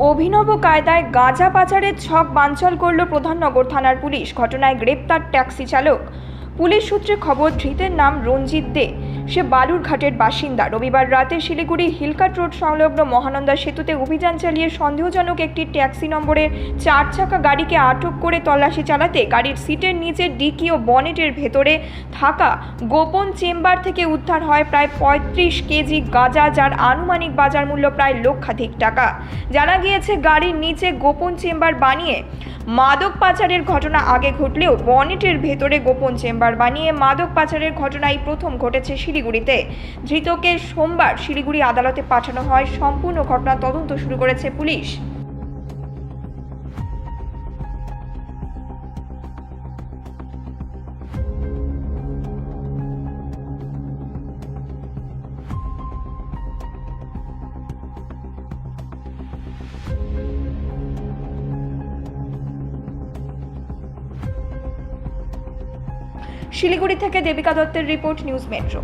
অভিনব কায়দায় গাঁজা পাচারের ছক বানচাল করল প্রধাননগর থানার পুলিশ। ঘটনায় গ্রেপ্তার ট্যাক্সি চালক। পুলিশ সূত্রে খবর, ধৃতের নাম রঞ্জিত দে। সে বালুরঘাটের বাসিন্দা। রবিবার রাতে শিলিগুড়ি হিলকাট রোড সংলগ্ন মহানন্দা সেতুতে অভিযান চালিয়ে সন্দেহজনক একটি ট্যাক্সি নম্বরের চার চাকা গাড়িকে আটক করে তল্লাশি চালাতে গাড়ির সিটের নিচে ডিকি ও বনেটের ভেতরে থাকা গোপন চেম্বার থেকে উদ্ধার হয় প্রায় পঁয়ত্রিশ কেজি গাঁজা, যার আনুমানিক বাজার মূল্য প্রায় লক্ষাধিক টাকা। জানা গিয়েছে, গাড়ির নিচে গোপন চেম্বার বানিয়ে মাদক পাচারের ঘটনা আগে ঘটলেও বনেটের ভেতরে গোপন চেম্বার বানিয়ে মাদক পাচারের ঘটনাই প্রথম ঘটেছে শিলিগুড়িতে। ধৃতকে সোমবার শিলিগুড়ি আদালতে পাঠানো হয়। সম্পূর্ণ ঘটনা তদন্ত শুরু করেছে পুলিশ। শিলিগুড়ি থেকে দেবিকা দত্তের রিপোর্ট নিউজ মেট্রো।